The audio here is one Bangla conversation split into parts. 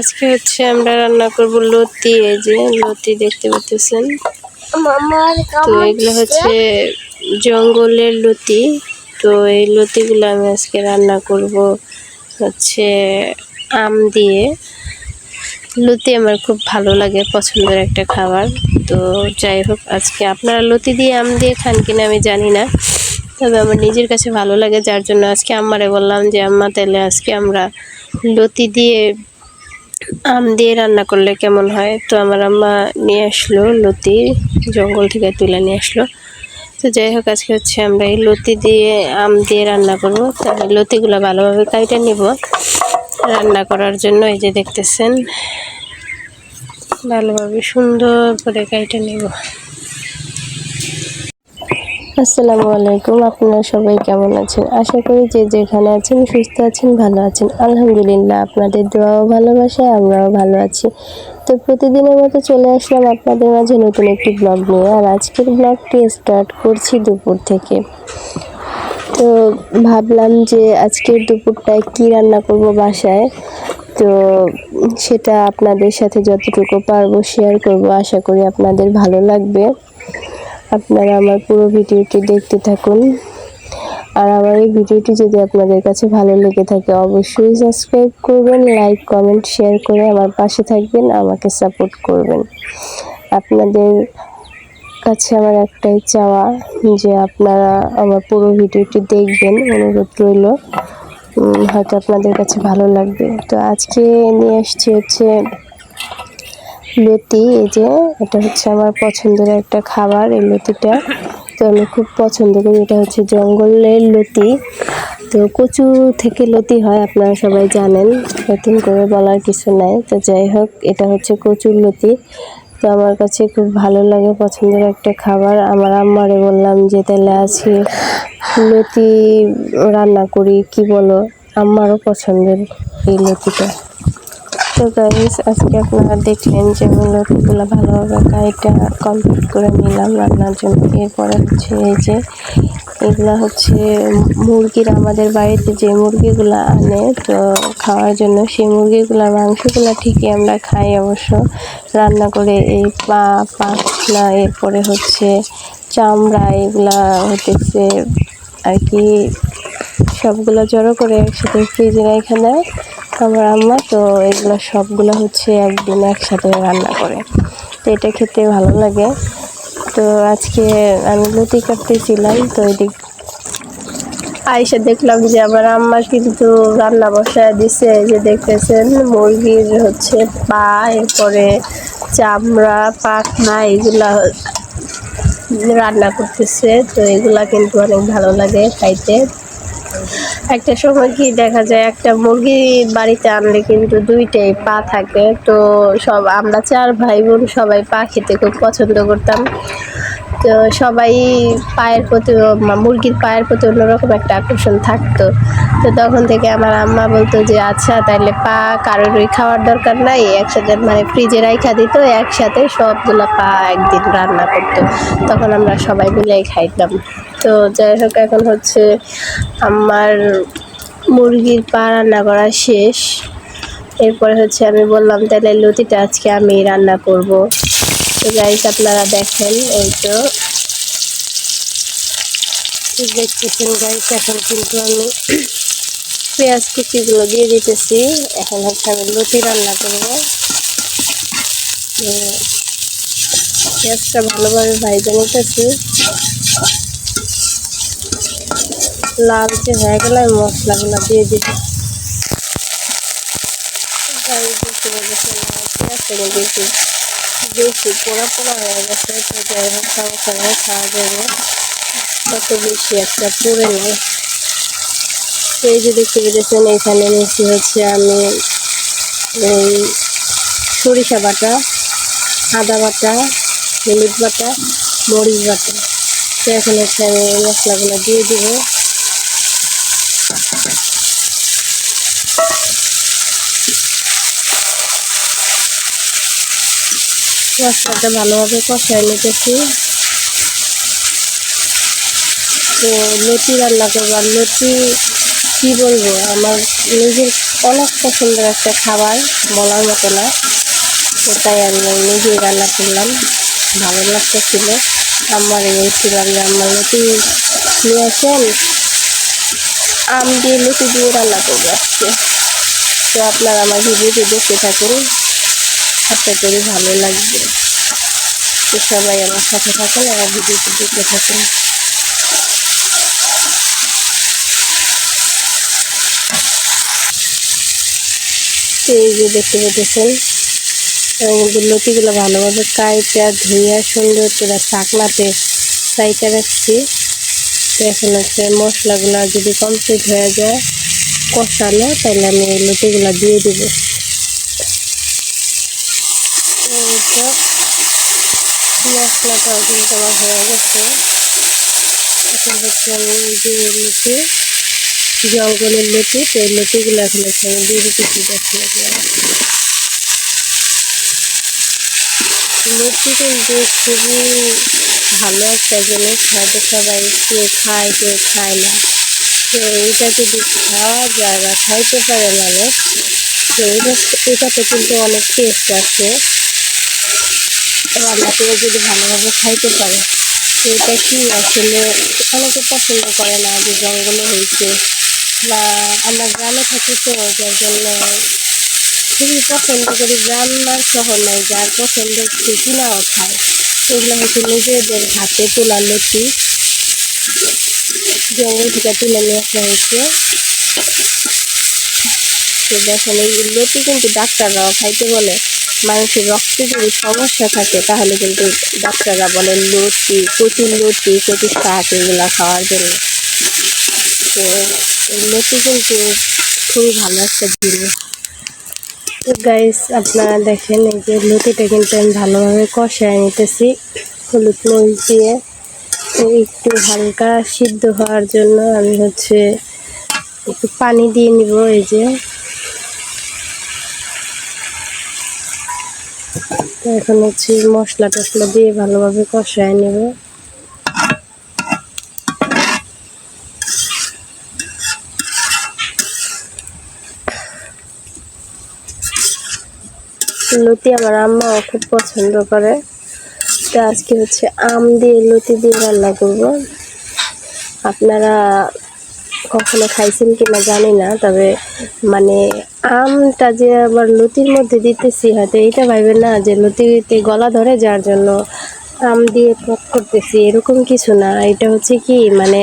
আজকে হচ্ছে আমরা রান্না করব লতি এই যে লতি দেখতে পাচ্ছেন তো এগুলো হচ্ছে জঙ্গলের লতি। তো এই লতিগুলো আমি আজকে রান্না করব হচ্ছে আম দিয়ে। লতি আমার খুব ভালো লাগে পছন্দের একটা খাবার। তো যাই হোক আজকে আপনারা লতি দিয়ে আম দিয়ে খান কিনা আমি জানি না। তবে আমার নিজের কাছে ভালো লাগে যার জন্য আজকে আম্মারে বললাম যে আম্মা তাহলে আজকে আমরা লতি দিয়ে আম দিয়ে রান্না করলে কেমন হয়? তো আমার আম্মা নিয়ে আসলো লতি, জঙ্গল থেকে তুলে নিয়ে আসলো। তো যাই হোক, আজকে হচ্ছে আমরা এই লতি দিয়ে আম দিয়ে রান্না করব। তো আমি লতিগুলো ভালোভাবে কাইটে নিব। রান্না করার জন্য এই যে দেখতেছেন, ভালোভাবে সুন্দর করে কাইটে নিব। আসসালামু আলাইকুম, আপনারা সবাই কেমন আছেন? আশা করি যে যেখানে আছেন, সুস্থ আছেন, ভালো আছেন। আলহামদুলিল্লাহ, আপনাদের দোয়া ও ভালোবাসায় আমরাও ভালো আছি। তো প্রতিদিনের মতো চলে আসলাম আপনাদের মাঝে নতুন একটি ব্লগ নিয়ে, আর আজকের ব্লগটি স্টার্ট করছি দুপুর থেকে। তো ভাবলাম যে আজকের দুপুরটায় কি রান্না করব বাসায়? তো সেটা আপনাদের সাথে যতটুকু পারব শেয়ার করব। আশা করি আপনাদের ভালো লাগবে। আপনারা আমার পুরো ভিডিওটি দেখতে থাকুন। আর আমার এই ভিডিওটি যদি আপনাদের কাছে ভালো লেগে থাকে, অবশ্যই সাবস্ক্রাইব করবেন লাইক কমেন্ট শেয়ার করে আমার পাশে থাকবেন, আমাকে সাপোর্ট করবেন। আপনাদের কাছে আমার একটাই চাওয়া যে আপনারা আমার পুরো ভিডিওটি দেখবেন, অনুরোধ রইল। হয়তো আপনাদের কাছে ভালো লাগবে। তো আজকে নিয়ে আসছি হচ্ছে লতি এই যে এটা হচ্ছে আমার পছন্দের একটা খাবার, এই লতিটা তো আমি খুব পছন্দ করি, এটা হচ্ছে জঙ্গলের লতি। তো কচু থেকে লতি হয়, আপনারা সবাই জানেন, নতুন করে বলার কিছু নাই। তো যাই হোক, এটা হচ্ছে কচুর লতি। তো আমার কাছে খুব ভালো লাগে, পছন্দের একটা খাবার। আমার আম্মারে বললাম যে, তাহলে আজকে লতি রান্না করি, কি বলো? আম্মারও পছন্দের এই লতিটা। তো গাইস আজকে আপনারা দেখলেন যে আমি লতিগুলো ভালোভাবে কাইটা কমপ্লিট করে নিলাম রান্নার জন্য। এরপরে হচ্ছে এই যে, এগুলা হচ্ছে মুরগির আমাদের বাড়িতে যে মুরগিগুলো আনে, তো খাওয়ার জন্য সেই মুরগিগুলোর মাংসগুলো ঠিকই আমরা খাই অবশ্য। রান্না করে এই পা পাখনা এরপরে হচ্ছে চামড়া, এগুলা হতেছে আর কি, সবগুলো জড়ো করে একসাথে ফ্রিজে রেখে দেয়। আমার আম্মা, তো এগুলো সবগুলো হচ্ছে একদিন একসাথে রান্না করে। তো এটা খেতে ভালো লাগে। তো আজকে আমি লতি কাটতেছিলাম, তো এদিক আইসা দেখলাম যে আমার আম্মা কিন্তু রান্না বসায় দিছে যে দেখতেছেন, মুরগির হচ্ছে পা, এরপরে চামড়া, পাখনা, এগুলা রান্না করতেছে, তো এগুলা কিন্তু অনেক ভালো লাগে খাইতে। একটা সময় কি দেখা যায়, একটা মুরগি বাড়িতে আনলে কিন্তু দুইটাই পা থাকে। তো সব আমরা চার ভাই বোন সবাই পা খেতে খুব পছন্দ করতাম। তো সবাই পায়ের প্রতি মুরগির পায়ের প্রতি অন্যরকম একটা আকর্ষণ থাকতো। তো তখন থেকে আমার আম্মা বলতো যে আচ্ছা তাহলে পা কারোরই খাওয়ার দরকার নাই, একসাথে মানে ফ্রিজে রাইখা দিত, একসাথে সবগুলো পা একদিন রান্না করতো। তখন আমরা সবাই মিলেই খাইতাম। তো যাই হোক, এখন হচ্ছে আমার মুরগির পা রান্না করা শেষ। এরপরে হচ্ছে আমি বললাম তাহলে লতিটা আজকে আমি রান্না করব। তো গাইস আপনারা দেখেন এই তো। দেখতেছেন গাইস এখন কিন্তু আমি পেঁয়াজ কুচিগুলো দিয়ে দিতেছি। এখন হচ্ছে আমি লতি রান্না করব। পেঁয়াজটা ভালোভাবে ভাইজে নিতেছি। লালচে হয়ে গেলে আমি মশলাগুলো দিয়ে পেঁয়াজটা কিন্তু একটু বেশি পোড়া পোড়া হয়ে গেছে, তো যাই হোক সমস্যা নেই খাওয়া যাবে কত বেশি একটা পুড়ে নেই। তো এই যে দেখতে পেয়েছেন এখানে নিচ্ছি হচ্ছে আমি এই সরিষা বাটা, আদা বাটা, হলুদ বাটা, মরিচ বাটা। তো এখন হচ্ছে আমি এই মশলাগুলো দিয়ে দিব। মশলাটা ভালোভাবে কষায় নিতেছি। তো লতি রান্না করব। আর লতি কী বলব? আমার নিজের অনেক পছন্দের একটা খাবার, বলার মতো না। তাই আমি নিজেই রান্না করলাম। ভালো লাগতেছিল। আমার বলছিলাম যে আমার লতি নিয়ে আসেন। আম দিয়ে লতি দিয়ে রান্না করব আজকে। তো আপনারা আমার ভিডিওটি দেখতে থাকুন। আশা করি ভালো লাগবে। তো সবাই আমার সাথে থাকুন, আমার ভিডিওটি দেখতে থাকুন। তো এই যে দেখতে পেতেছেন লতিগুলো ভালোভাবে কাইটা ধুইয়া সুন্দর করে চাকলাতে চাইটা রাখছি। তো এখন হচ্ছে মশলাগুলো যদি কমপ্লিট হয়ে যায়, কষানো, তাহলে আমি এই লতিগুলো দিয়ে দিব। এইটা মশলাটাও কিন্তু আমার হয়ে গেছে। এখন হচ্ছে আমি যে লতি জঙ্গলের লতি, তো এই লতিগুলো এখন হচ্ছে আমি দিয়ে দিতেছি মশলাগুলো লতি কিন্তু খুবই ভালো একটা জিনিস, হয়তো সবাই কেউ খায় কেউ খায় না। তো এটা যদি খাওয়া যায় বা খাইতে পারে মানুষ, তো এটা এটাতে কিন্তু অনেক টেস্ট আছে। রান্না করে যদি ভালোভাবে খাইতে পারে এটা কি আসলে অনেকে পছন্দ করে না যে জঙ্গলে হয়েছে বা আমরা গ্রামে থাকি তো, যার জন্য খুবই পছন্দ করি। গ্রাম আর শহর নাই, যার পছন্দ সে কিনাও খায়। এগুলো হচ্ছে নিজেদের হাতে তোলা লতি জঙ্গল থেকে তুলে নিয়ে আসা হয়েছে তো দেখেন, এই লতি কিন্তু ডাক্তাররাও খাইতে বলে। মানুষের রক্তে যদি সমস্যা থাকে, তাহলে কিন্তু ডাক্তাররা বলেন লতি কচুর লতি কচুর শাক এগুলো খাওয়ার জন্য। তো এই লতি কিন্তু খুবই ভালো একটা জিনিস। তো গাইস আপনারা দেখেন এই যে লতিটা কিন্তু আমি ভালোভাবে কষায় নিতেছি, হলুদ মরিচ দিয়ে। একটু হালকা সিদ্ধ হওয়ার জন্য আমি হচ্ছে একটু পানি দিয়ে নিব এই যে। এখন হচ্ছে মশলা টশলা দিয়ে ভালোভাবে কষায় নেব। লতি আমার আম্মাও খুব পছন্দ করে। তো আজকে হচ্ছে আম দিয়ে লতি দিয়ে রান্না করব। আপনারা কখনো খাইছেন কিনা জানি না, তবে মানে আমটা যে আবার লতির মধ্যে দিতেছি হয়তো এটা ভাইবেন না যে লতিতে গলা ধরে যার জন্য আম দিয়ে পক করতেছি, এরকম কিছু না। এটা হচ্ছে কি মানে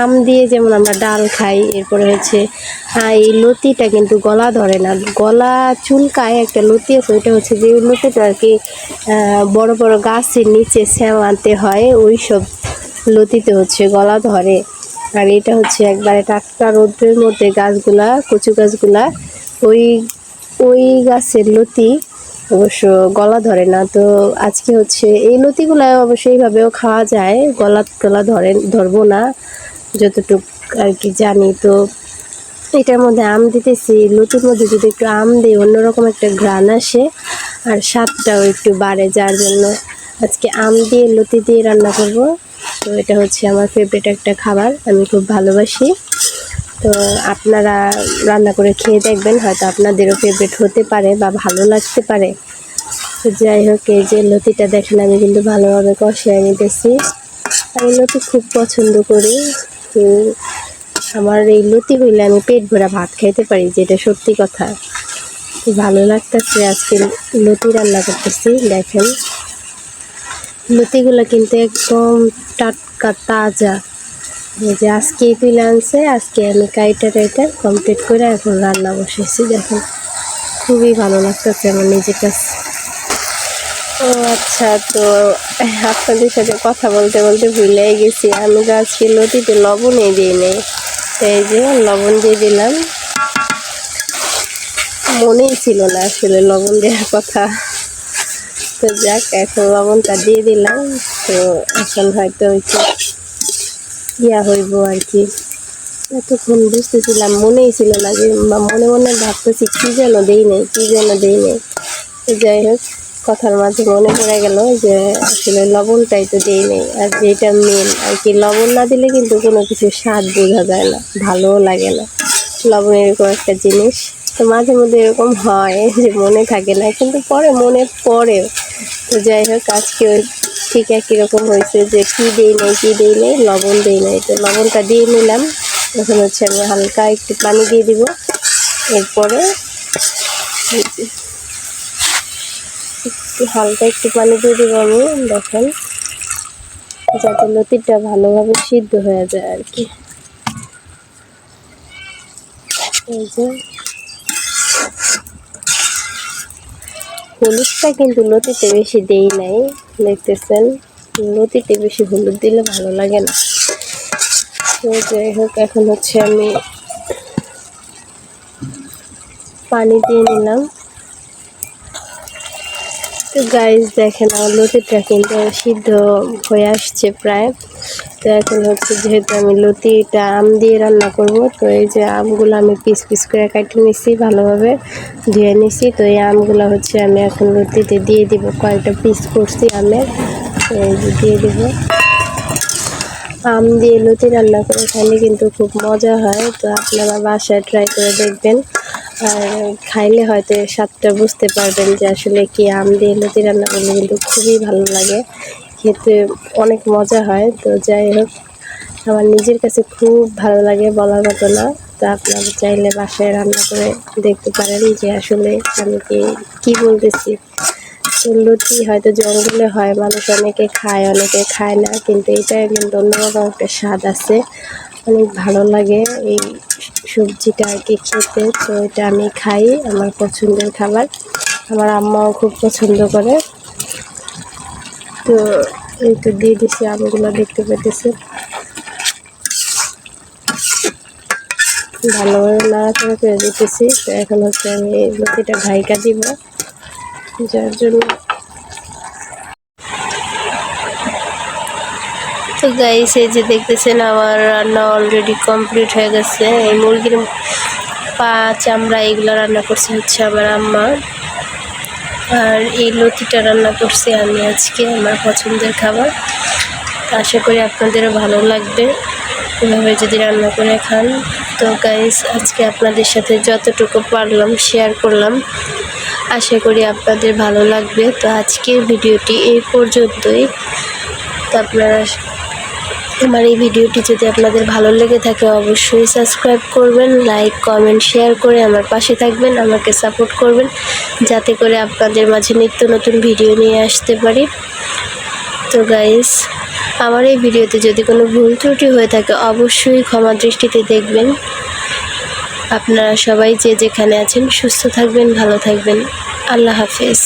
আম দিয়ে যেমন আমরা ডাল খাই, এরপরে হচ্ছে এই লতিটা কিন্তু গলা ধরে না। গলা চুলকায় একটা লতি আছে, ওইটা হচ্ছে যে লতিটা আর কি বড় বড় গাছের নিচে আনতে হয় ওই সব লতিতে হচ্ছে গলা ধরে। আর এটা হচ্ছে একবারে টাটকা রোদ্রের মধ্যে গাছগুলা, কচু গাছগুলা ওই ওই গাছের লতি অবশ্য গলা ধরে না। তো আজকে হচ্ছে এই লতিগুলা অবশ্য এইভাবেও খাওয়া যায়। গলা গলা ধরে, ধরবো না, যতটুক আর কি জানি। তো এটার মধ্যে আম দিতেছি। লতির মধ্যে যদি একটু আম দিই, অন্যরকম একটা ঘ্রাণ আসে। আর স্বাদটাও একটু বাড়ে, যার জন্য আজকে আম দিয়ে লতি দিয়ে রান্না করব। তো এটা হচ্ছে আমার ফেভারিট একটা খাবার। আমি খুব ভালোবাসি। তো আপনারা রান্না করে খেয়ে দেখবেন, হয়তো আপনাদেরও ফেভারিট হতে পারে বা ভালো লাগতে পারে। তো যাই হোক, এই যে লতিটা দেখেন, আমি কিন্তু ভালোভাবে কষিয়ে নিতেছি। আমি লতি খুব পছন্দ করি। তো আমার এই লতি হইলে আমি পেট ভরা ভাত খাইতে পারি, যেটা সত্যি কথা। ভালো লাগতেছে আজকে লতি রান্না করতেছি, দেখেন। লতিগুলো কিন্তু একদম টাটকা, তাজা। যে আজকেই তুলে আনছে, আজকে আমি কাইটা টাইটা কমপ্লিট করে এখন রান্না বসেছি। দেখেন, খুবই ভালো লাগতেছে আমার নিজের কাছে। ও আচ্ছা তো আপনাদের সাথে কথা বলতে বলতে ভুলেই গেছি। আমি তো আজকে লতিতে লবণই দিই নেই। এই যে লবণ দিয়ে দিলাম। মনেই ছিল না আসলে লবণ দেওয়ার কথা। তো যাক, এখন লবণটা দিয়ে দিলাম। তো এখন হয়তো একটু ইয়া হইব আর কি। এতক্ষণ বুঝতেছিলাম, মনেই ছিল না যে মনে মনে ভাবতেছি, কী যেন দেই নেই, কী যেন দেই নেই। যাই হোক, কথার মাঝে মনে পড়ে গেল যে, আসলে লবণটাই তো দেই নেই, আর যেটা মেন আর কি লবণ না দিলে কিন্তু কোনো কিছু স্বাদ বোঝা যায় না, ভালোও লাগে না। লবণ এরকম একটা জিনিস তো মাঝে মধ্যে এরকম হয় যে, মনে থাকে না, কিন্তু পরে, মনে পড়ে তো যাই হোক, আজকে ওই ঠিক একই রকম হয়েছে যে কী দিই নেই, কী দিই নেই, লবণ দিই নাই। তো লবণটা দিয়ে নিলাম। এখন হচ্ছে আমি হালকা একটু পানি দিয়ে দিব। এরপরে একটু হালকা একটু পানি দিয়ে দিব আমি, দেখেন, যাতে লতিটা ভালোভাবে সিদ্ধ হয়ে যায় আর কি। এই যে হলুদটা কিন্তু লতিতে বেশি দেই নাই। দেখতেছেন। লতিতে বেশি হলুদ দিলে ভালো লাগে না। তো যাই হোক, এখন হচ্ছে আমি পানি দিয়ে নিলাম। তো গাইজ দেখেন আমার লতিটা কিন্তু সিদ্ধ হয়ে আসছে প্রায়। তো এখন হচ্ছে যেহেতু আমি লতিটা আম দিয়ে রান্না করব, তো এই যে আমগুলো আমি পিস পিস করে কাটে নিছি, ভালোভাবে ধুয়ে নিছি। তো এই আমগুলো হচ্ছে আমি এখন লতিতে দিয়ে দিব, কয়েকটা পিস করছি আমের। তো এই যে দিয়ে দেবো। আম দিয়ে লতি রান্না করে খাইলে কিন্তু খুব মজা হয়, তো আপনারা বাসায় ট্রাই করে দেখবেন। আর খাইলে হয়তো স্বাদটা বুঝতে পারবেন যে আসলে কি আম দিয়ে লতি রান্না করলে কিন্তু খুবই ভালো লাগে। খেতে অনেক মজা হয়। তো যাই হোক আমার নিজের কাছে খুব ভালো লাগে বলার মতো না। তো আপনারা চাইলে বাসায় রান্না করে দেখতে পারেন যে আসলে আমি কি, কী বলতেছি। তো লুচি হয়তো জঙ্গলে হয়, মানুষ অনেকে খায় অনেকে খায় না। কিন্তু এটা কিন্তু অন্যরকম একটা স্বাদ আছে। অনেক ভালো লাগে এই সবজিটা আর কি খেতে। তো এটা আমি খাই, আমার পছন্দের খাবার। আমার আম্মাও খুব পছন্দ করে। তো এই তো দিয়ে দিছি আমগুলো দেখতে পেতেছে ভালোভাবে নাড়াচাড়া করে দিতেছি। তো এখন হচ্ছে আমি লতিটা ভাইকা দিব। যার জন্য তো গাইস এই যে দেখতেছেন আমার রান্না অলরেডি কমপ্লিট হয়ে গেছে। এই মুরগির পা চামড়া এগুলো রান্না করছে হচ্ছে আমার আম্মা। আর এই লতিটা রান্না করছি আমি আজকে, আমার পছন্দের খাবার। আশা করি আপনাদেরও ভালো লাগবে। এভাবে যদি রান্না করে খান। তো গাইস আজকে আপনাদের সাথে যতটুকু পারলাম শেয়ার করলাম। আশা করি আপনাদের ভালো লাগবে। তো আজকের ভিডিওটি এই পর্যন্তই। তো আপনারা আমার এই ভিডিওটি যদি আপনাদের ভালো লেগে থাকে, অবশ্যই সাবস্ক্রাইব করবেন লাইক কমেন্ট শেয়ার করে আমার পাশে থাকবেন, আমাকে সাপোর্ট করবেন, যাতে করে আপনাদের মাঝে নিত্য নতুন ভিডিও নিয়ে আসতে পারি। তো গাইস আমার এই ভিডিওতে যদি কোনো ভুল ত্রুটি হয়ে থাকে, অবশ্যই ক্ষমা দৃষ্টিতে দেখবেন। আপনারা সবাই যে যেখানে আছেন, সুস্থ থাকবেন, ভালো থাকবেন। আল্লাহ হাফেজ।